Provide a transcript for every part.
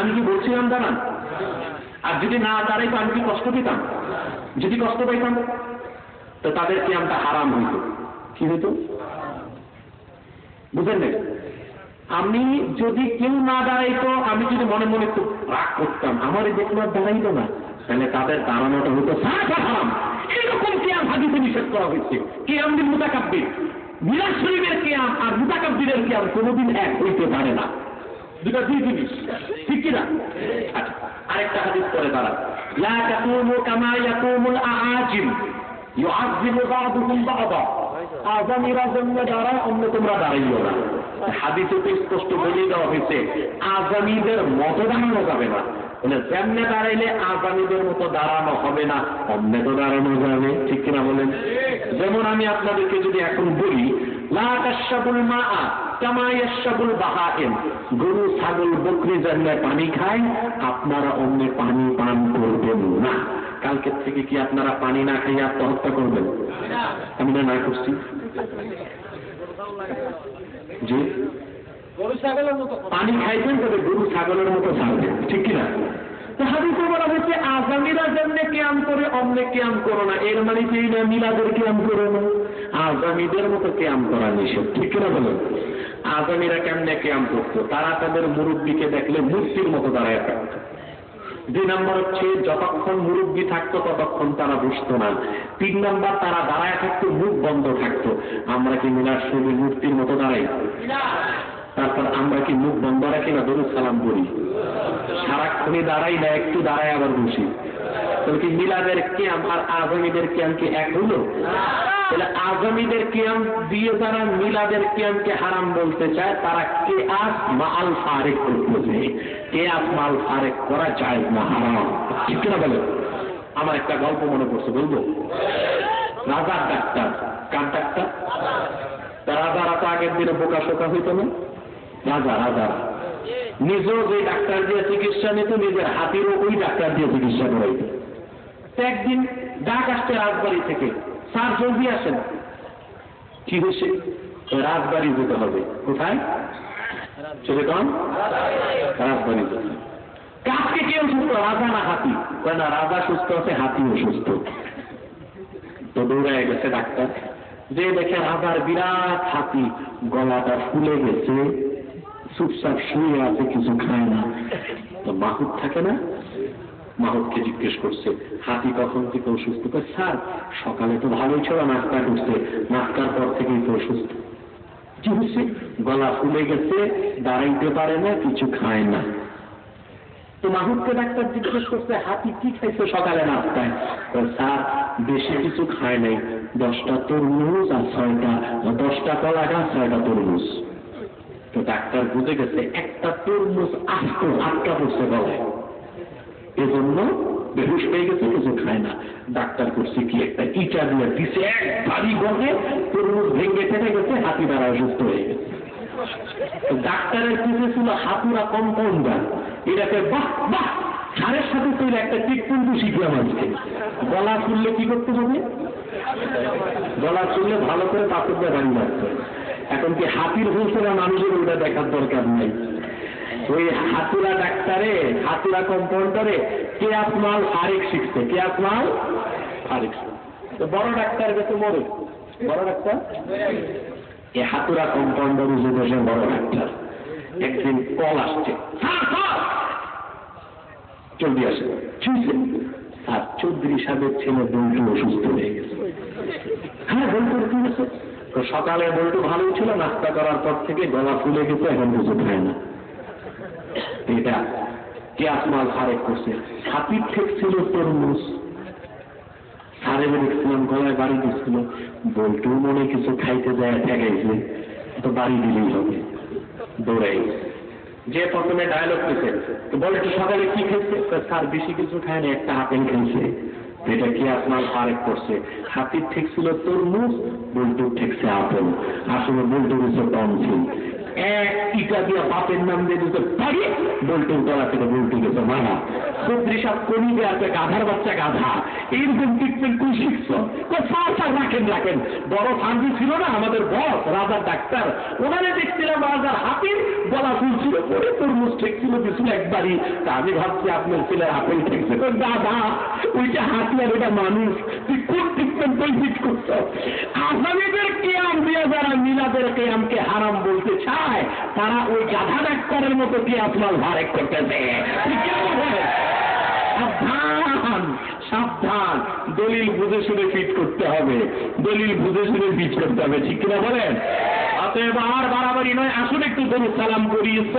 আমি কি বলছিলাম দাঁড়ান আর যদি না দাঁড়াইতো, আমি কি কষ্ট পেতাম? যদি কষ্ট পাইতাম তো তাদের কিয়ামটা হারাম হইত। কি হইতো? বুঝলেন না? আমি যদি কেউ না দাঁড়াইতো, আমি যদি মনে মনে খুব রাগ করতাম, আমার এই দেখল দাঁড়াইতো না, তাহলে তাদের দাঁড়ানোটা হতো সারাটা হারাম এরকম কেয়াম হাদিসে নিষেধ করা হয়েছে। কেয়াম দিন মুতাকাব্বির। মিরাজ শরীফের কেয়াম আর মুতাকাব্বিরের কেয়াম কোনোদিন এক হইতে পারে না। দুটা দুই জিনিস। ঠিক কিনা? আচ্ছা আরেকটা হাদিস বা'দা। আজামিরা জন্য অন্য না। স্পষ্ট দেওয়া হয়েছে, আজামিদের মতো দাঁড়ানো যাবে না। মানে যেমনে দাঁড়াইলে আজামিদের মতো দাঁড়ানো হবে না অন্য তো দাঁড়ানো যাবে। ঠিক কিনা বলেন? যেমন আমি আপনাদেরকে যদি এখন বলি, লা মা'a বাহাইম গরু ছাগল বকরি যেমনে পানি খায় আপনারা অন্য পানি পান করবেন না। কালকের থেকে কি আপনারা পানি না খাইয়ে আত্মহত্যা করবেন? আমি না করছি। জি? পানি খাইছেন তবে গরু ছাগলের মতো ছাড়বেন ঠিক কিনা? হাদিসে বলা হচ্ছে আজামিরা যেমনে ক্যাম করে অন্য ক্যাম করো না। এর মানে কি না মিলাদের ক্যাম করো না? আজামিদের মতো ক্যাম করা নিষেধ। ঠিক কিনা বলেন? আজামিরা কেমনে ক্যাম করতো? তারা তাদের মুরব্বীকে দেখলে মূর্তির মতো দাঁড়ায় থাকতো। দুই নম্বর হচ্ছে, যতক্ষণ মুরব্বী থাকতো, ততক্ষণ তারা বুঝতো না। তিন নম্বর, তারা দাঁড়ায় থাকতো, মুখ বন্ধ থাকতো। আমরা কি মিলার সঙ্গে মূর্তির মতো দাঁড়াই? তারপর আমরা কি মুখ বন্ধ রাখি না দরুদ সালাম করি সারাক্ষণই দাঁড়াই না, একটু দাঁড়াই আবার বসি। তবে কি মিলাদের কিয়াম আর আজমিদের কিয়াম কি এক হলো? তাহলে আজমিদের কিয়াম দিয়ে যারা মিলাদের কিয়ামকে হারাম বলতে চায়, তারা কে আস মাল ফারেক করতেছে কে আস মাল ফারেক করা যায় না, হারাম। ঠিক না বলে? আমার একটা গল্প মনে পড়ছে, বলব? রাজার ডাক্তার, কার ডাক্তার? তা রাজারা তো আগের দিনে বোকা শোকা হইত না? রাজা রাজা। নিজেও যে ডাক্তার দিয়ে চিকিৎসা নিত, নিজের হাতিরও ওই ডাক্তার দিয়ে চিকিৎসা করাইত। একদিন ডাক আসছে রাজবাড়ি থেকে। স্যার জলদি আসেন কি হয়েছে? রাজবাড়ি যেতে হবে। কোথায়? চলে কন রাজবাড়ি যেতে। কাজকে কে অসুস্থ? রাজা না হাতি? না, রাজা সুস্থ আছে হাতি অসুস্থ। তো দৌড়ায় গেছে ডাক্তার। যে দেখে রাজার বিরাট হাতি, গলাটা ফুলে গেছে, চুপচাপ শুয়ে আছে, কিছু খায় না। তো মাহুদ থাকে না? মাহুদকে জিজ্ঞেস করছে, হাতি কখন থেকে অসুস্থ? স্যার, সকালে তো ভালোই ছিল, নাস্তা করছে। নাস্তার পর থেকেই তো অসুস্থ। কি হচ্ছে গলা ফুলে গেছে, দাঁড়াইতে পারে না, কিছু খায় না। তো মাহুদকে ডাক্তার জিজ্ঞেস করছে, হাতি কি খাইছে সকালে নাস্তায়? স্যার, বেশি কিছু খায় নাই। দশটা তরমুজ আর ছয়টা, দশটা কলা গাছ, ছয়টা তরমুজ। তো ডাক্তার বুঝে গেছে, একটা তরমুজ আস্ত আটকা পড়ছে গলায়। এজন্য বেহুশ পেয়ে গেছে কিছু খায় না। ডাক্তার করছে কি? একটা ইটা দিয়ে দিছে, এক ভারী গনে তরমুজ ভেঙে টেনে গেছে, হাতি দ্বারা অসুস্থ হয়ে গেছে। ডাক্তারের পিছনে ছিল হাতুরা কম্পাউন্ডার এটাকে বাহ বাহ, সারের সাথে তৈরি একটা টিকপুন্ডু শিখবে আজকে গলা ফুললে কি করতে হবে? গলা ফুললে ভালো করে পাথর দিয়ে দাঁড়িয়ে রাখতে এখন কি হাতির হয়েছে না মানুষের ওটা দেখার দরকার নেই। ওই হাতুরা ডাক্তারে হাতুরা কম্পাউন্ডারে কে আসমাল আরেক শিখছে? কে আসমাল আরেক তো বড় ডাক্তার গেছে মরে। বড় ডাক্তার? এই হাতুরা কম্পাউন্ডার উজু বসে বড় ডাক্তার। একদিন কল আসছে। স্যার আসে। চুইছে স্যার, চৌধুরী সাহেবের ছেলে বল্টু অসুস্থ হয়ে গেছে। হ্যাঁ বল্টু কি হয়েছে? তো সকালে বল্টু ভালোই ছিল, নাস্তা করার পর থেকে গলা ফুলে গেছে, এখন বুঝে খায় না। এটা করছে। হাতির ঠেক ছিল তরমুজ। সারে দেখছিলাম গলায় বাড়ি দিচ্ছিল বল্টু মনে কিছু খাইতে ঠেকাইছে তো বাড়ি দিলেই হবে। দৌড়াই যে প্রথমে ডায়লগ দিছে, তো বলে সকালে কি খেয়েছে? স্যার বেশি কিছু খায় না একটা খেয়েছে। এটা কি আপনার করছে? হাতির ছিল তরমুজ, বল্টুর ঠেকছে আপেল। আসলে বল্টু দিচ্ছে টনসিল ইটা দিয়ে বাপের নাম দিয়ে দিতে পারি থেকে সাপ কমিয়ে আছে, গাধার বাচ্চা গাধা। এইরকম তুই শিখছো? স্যার রাখেন রাখেন। বড় সার্জি ছিল না আমাদের বস, রাজার ডাক্তার। ওনারে দেখছিলাম রাজার হাতির গলা ফুলছিল, পরে তরমুজ ঠেকছিল দিছিল একবারই। তা আমি ভাবছি আপনার ছেলের আপেল ঠেকছে। দাদা, ওইটা হাতি আর ওইটা মানুষ। তুই কোন কেয়ামকে হারাম বলতে চায়, তারা ওই গাধা মতো মাল? সাবধান সাবধান। দলিল বুঝে শুনে ফিট করতে হবে। দলিল বুঝে শুনে ফিট করতে হবে। ঠিক কিনা বলেন? অতএব আর বাড়াবাড়ি নয়। আসুন একটু দরুদ সালাম করি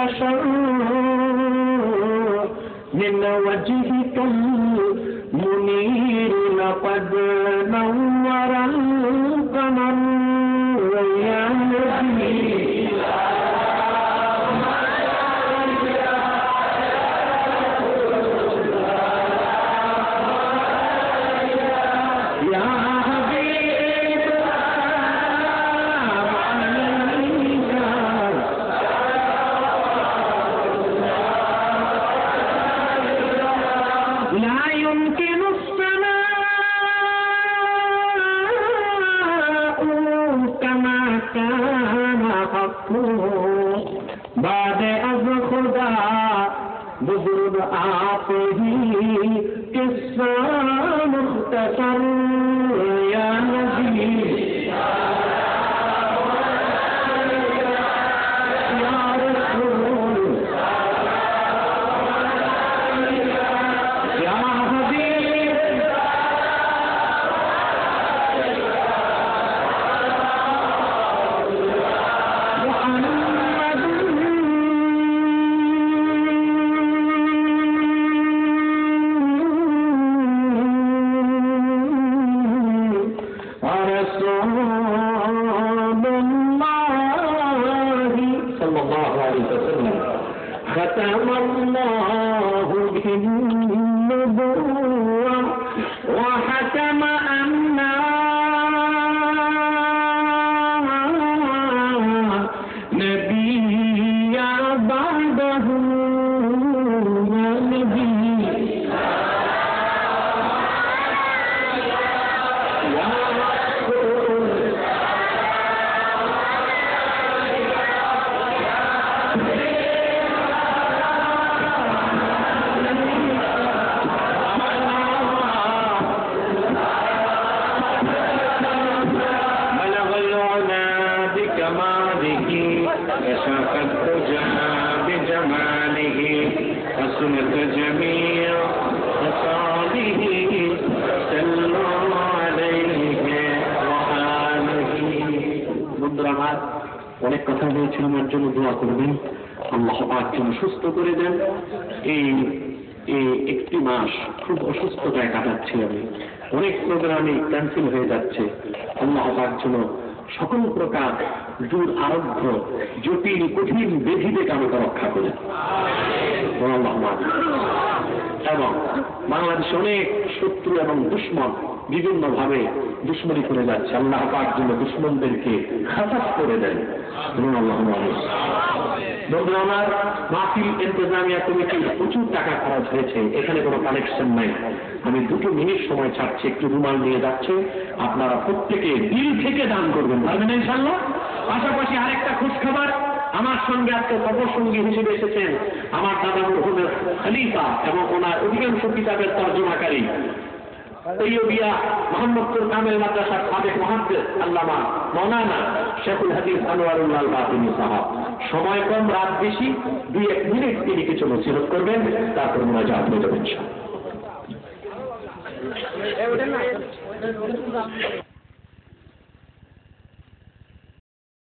البشر من وجهك المنير لقد نور القمر يا نبي ही किस्सा मुख्तसर صلى الله عليه وسلم. ختم الله به النبوة বন্ধুরা, আমার অনেক কথা হয়েছিল, আমার জন্য দোয়া করবেন। আল্লাহ পাক যেন সুস্থ করে দেন। এই একটি মাস খুব অসুস্থতায় কাটাচ্ছি আমি। অনেক প্রোগ্রামে ক্যান্সেল হয়ে যাচ্ছে। আল্লাহ পাক যেন সকল প্রকার দূর আরোগ্য, জটিল, কঠিন বেধি থেকে আমাকে রক্ষা করে। এবং বাংলাদেশে অনেক শত্রু এবং দুশ্মন বিভিন্ন ভাবে দুশ্মনী করে যাচ্ছে। আল্লাহ পাক জন্য দুশ্মনদেরকে খাসাস করে দেন। বন্ধু আমার মাহফিল ইন্তজামিয়া কমিটির প্রচুর টাকা খরচ হয়েছে। এখানে কোনো কানেকশন নাই। আমি দুটো মিনিট সময় ছাড়ছি, একটু রুমাল নিয়ে যাচ্ছে। আপনারা প্রত্যেকে দিল থেকে দান করবেন, পারবেন ইনশাল্লাহ পাশাপাশি আরেকটা খোঁজ খাবার আমার সঙ্গে আজকে সফর হিসেবে এসেছেন আমার দাদা মরহুমের খলিফা এবং ওনার অধিকাংশ কিতাবের তর্জমাকারী তৈয়বিয়া মোহাম্মদপুর কামেল মাদ্রাসার সাবেক মহাদ্দেশ, আল্লামা মৌলানা শেখুল হাদিস আনোয়ারুল্লাহ বাতিনি সাহাব। সময় কম, রাত বেশি, দুই এক মিনিট তিনি কিছু নসিহত করবেন, তারপর মোনাজাত হয়ে যাবেন